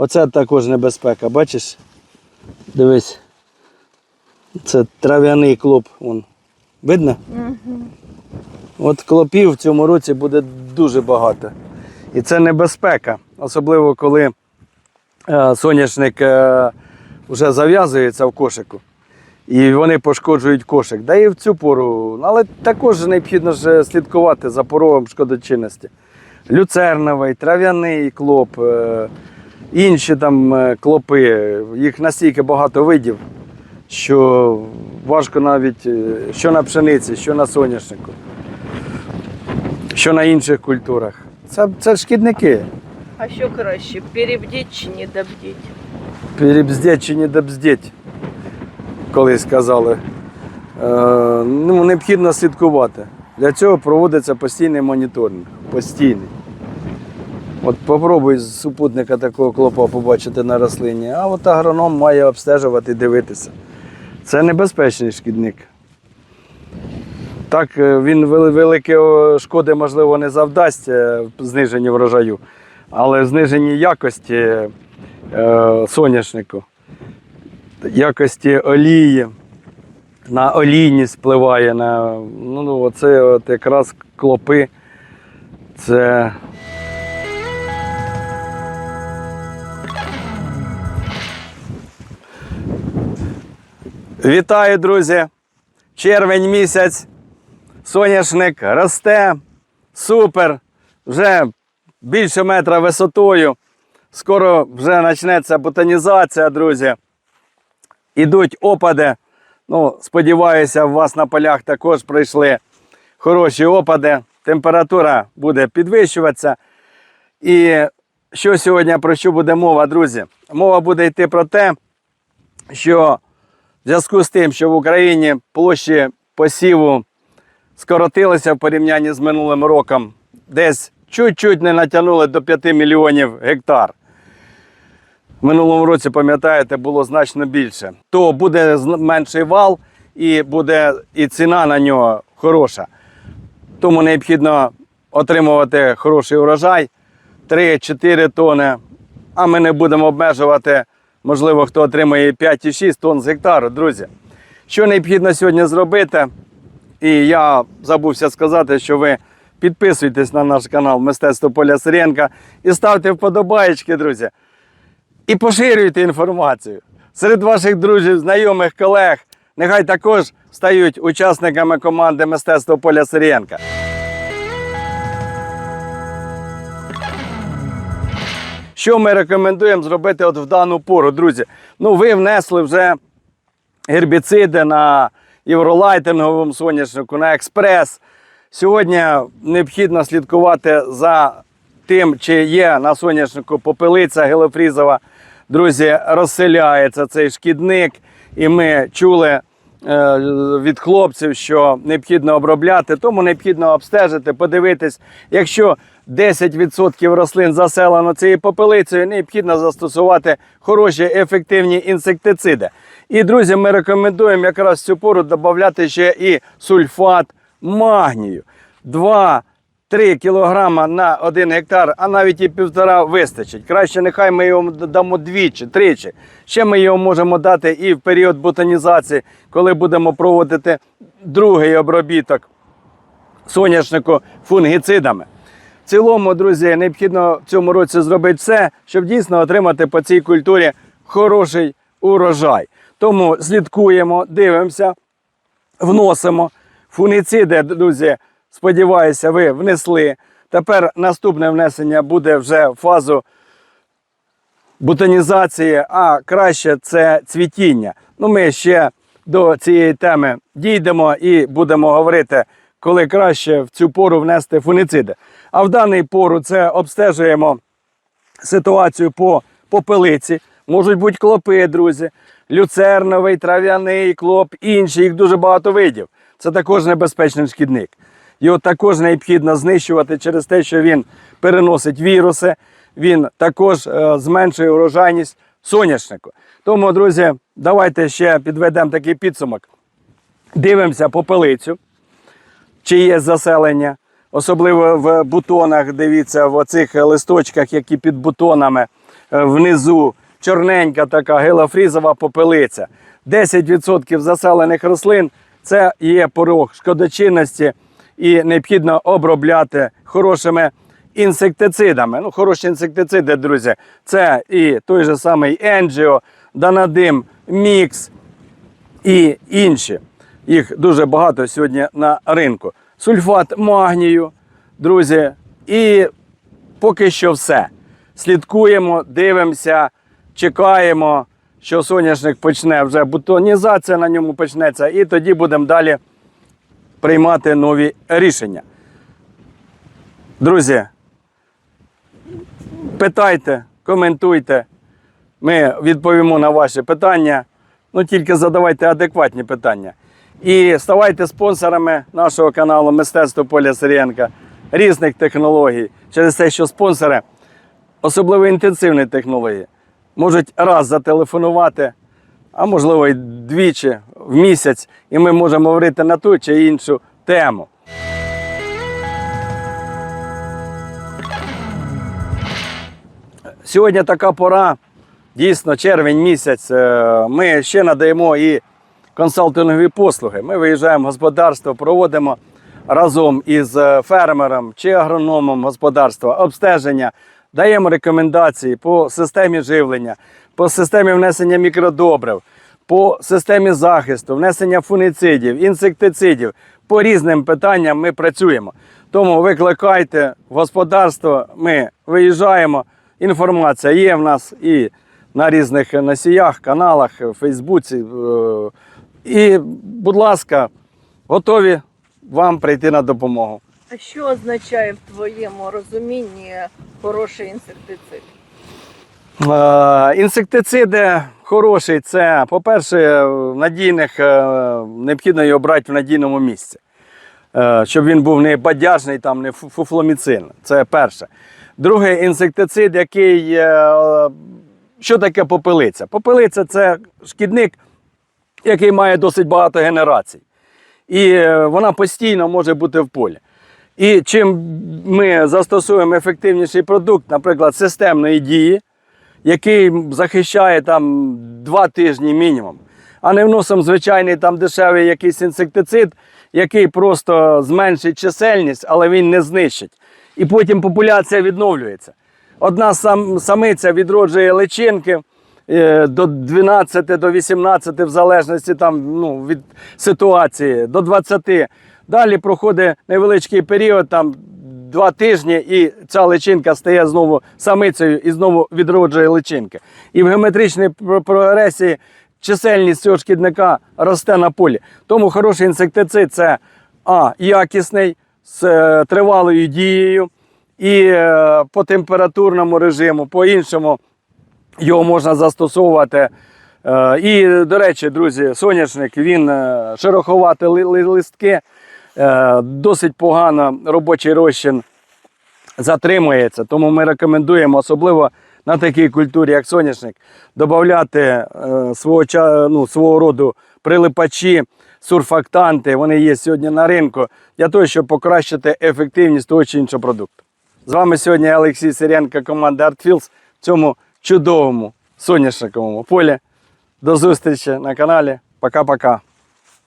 Оце також небезпека, бачиш? Дивись. Це трав'яний клоп. Вон. Видно? От клопів в цьому році буде дуже багато. І це небезпека, особливо коли е, соняшник е, вже зав'язується в кошику. І вони пошкоджують кошик. Да і в цю пору. Але також необхідно ж слідкувати за поровом шкодочинності. Люцерновий, трав'яний клоп, е, інші там е, клопи. Їх настільки багато видів, що важко навіть е, що на пшениці, що на соняшнику, що на інших культурах. Це, це шкідники. А що краще, перебдіть чи не добдіть? Перебздеть чи не добздеть, колись сказали. Е, ну, необхідно слідкувати. Для цього проводиться постійний моніторинг. Постійний. От попробуй з супутника такого клопа побачити на рослині, а от агроном має обстежувати і дивитися. Це небезпечний шкідник. Так, е, він вели- великої шкоди, можливо, не завдасть е, в зниженні врожаю, але зниженні якості е, соняшнику, якості олії, на олійність впливає. На, ну, ну, оце якраз клопи. Це Вітаю, друзі! Червень місяць, соняшник росте, супер, вже більше метра висотою. Скоро вже почнеться ботанізація, друзі. Ідуть опади. Ну, сподіваюся, у вас на полях також прийшли хороші опади. Температура буде підвищуватися. І що сьогодні про що буде мова, друзі? Мова буде йти про те, що в зв'язку з тим, що в Україні площі посіву скоротилися в порівнянні з минулим роком, десь чуть-чуть не натягнули до 5 мільйонів гектар. В минулому році, пам'ятаєте, було значно більше. То буде менший вал і буде і ціна на нього хороша. Тому необхідно отримувати хороший урожай 3-4 тони, а ми не будемо обмежувати, можливо, хто отримує 5 і 6 тонн з гектару, друзі. Що необхідно сьогодні зробити? І я забувся сказати, що ви підписуйтесь на наш канал Мистецтво Поля Сиренка і ставте вподобаєчки, друзі. І поширюйте інформацію серед ваших друзів, знайомих, колег. Нехай також стають учасниками команди Мистецтво Поля Сирієнка. Що ми рекомендуємо зробити от в дану пору, друзі? Ну, ви внесли вже гербіциди на євролайтинговому соняшнику, на експрес. Сьогодні необхідно слідкувати за тим, чи є на соняшнику попелиця гелофрізова. Друзі, розселяється цей шкідник, і ми чули від хлопців, що необхідно обробляти, тому необхідно обстежити, подивитись, якщо 10% рослин заселено цією попелицею, необхідно застосувати хороші ефективні інсектициди. І, друзі, ми рекомендуємо якраз цю пору додати ще і сульфат магнію. 2 3 кілограма на 1 гектар, а навіть і півтора вистачить. Краще нехай ми його дамо двічі, тричі. Ще ми його можемо дати і в період ботанізації, коли будемо проводити другий обробіток соняшнику фунгіцидами. В цілому, друзі, необхідно в цьому році зробити все, щоб дійсно отримати по цій культурі хороший урожай. Тому слідкуємо, дивимося, вносимо. Фунгіциди, друзі, сподіваюся, ви внесли. Тепер наступне внесення буде вже в фазу ботанізації, а краще це цвітіння. Ну, ми ще до цієї теми дійдемо і будемо говорити, коли краще в цю пору внести фунгіциди. А в даний пору це обстежуємо ситуацію по попелиці. Можуть бути клопи, друзі, люцерновий, трав'яний клоп, інші, їх дуже багато видів. Це також небезпечний шкідник. Його також необхідно знищувати через те, що він переносить віруси, він також е, зменшує урожайність соняшнику. Тому, друзі, давайте ще підведемо такий підсумок. Дивимося попелицю, чи є заселення, особливо в бутонах, дивіться, в оцих листочках, які під бутонами. е, внизу чорненька така гелофрізова попелиця. 10% заселених рослин це є порог шкодочинності і необхідно обробляти хорошими інсектицидами. Ну, хороші інсектициди, друзі, це і той же самий Енджіо, Данадим, Мікс і інші. Їх дуже багато сьогодні на ринку. Сульфат магнію, друзі, і поки що все. Слідкуємо, дивимося, чекаємо, що соняшник почне вже бутонізація на ньому почнеться, і тоді будемо далі приймати нові рішення. Друзі, питайте, коментуйте. Ми відповімо на ваші питання. Ну тільки задавайте адекватні питання. І ставайте спонсорами нашого каналу Мистецтво Поля Сирієнка різних технологій. Через те, що спонсори, особливо інтенсивні технології, можуть раз зателефонувати, а можливо і двічі в місяць, і ми можемо говорити на ту чи іншу тему. Сьогодні така пора, дійсно, червень місяць. е, Ми ще надаємо і консалтингові послуги. Ми виїжджаємо в господарство, проводимо разом із е, фермером чи агрономом господарства обстеження, даємо рекомендації по системі живлення, по системі внесення мікродобрив, по системі захисту, внесення фуніцидів, інсектицидів. По різним питанням ми працюємо. Тому викликайте в господарство, ми виїжджаємо. Інформація є в нас і на різних носіях, каналах, Фейсбуці. е, І, будь ласка, готові вам прийти на допомогу. А що означає в твоєму розумінні хороший інсектицид? Е, Інсектициди хороші, це, по-перше, надійних, е, необхідно його брати в надійному місці. Е, Щоб він був не бадяжний, там, не фу- фуфломіцин. Це перше. Другий інсектицид, який. Що таке попелиця? Попелиця це шкідник, який має досить багато генерацій. І вона постійно може бути в полі. І чим ми застосуємо ефективніший продукт, наприклад, системної дії, який захищає там два тижні мінімум, а не вносимо звичайний там дешевий якийсь інсектицид, який просто зменшить чисельність, але він не знищить. І потім популяція відновлюється. Одна сам, самиця відроджує личинки е, до 12 до 18, в залежності там, ну, від ситуації, до 20. Далі проходить невеличкий період, там два тижні, і ця личинка стає знову самицею і знову відроджує личинки. І в геометричній про- прогресії чисельність цього шкідника росте на полі. Тому хороший інсектицид це а, якісний, з е, тривалою дією, і е, по температурному режиму, по іншому його можна застосовувати. Е, І, до речі, друзі, соняшник він шероховати ли- ли- листки, досить погано робочий розчин затримується. Тому ми рекомендуємо, особливо на такій культурі, як соняшник, додати е, свого, ну, свого роду прилипачі, сурфактанти. Вони є сьогодні на ринку для того, щоб покращити ефективність того чи іншого продукту. З вами сьогодні Олексій Сиренко, команда ArtFields в цьому чудовому соняшниковому полі. До зустрічі на каналі. Пока-пока.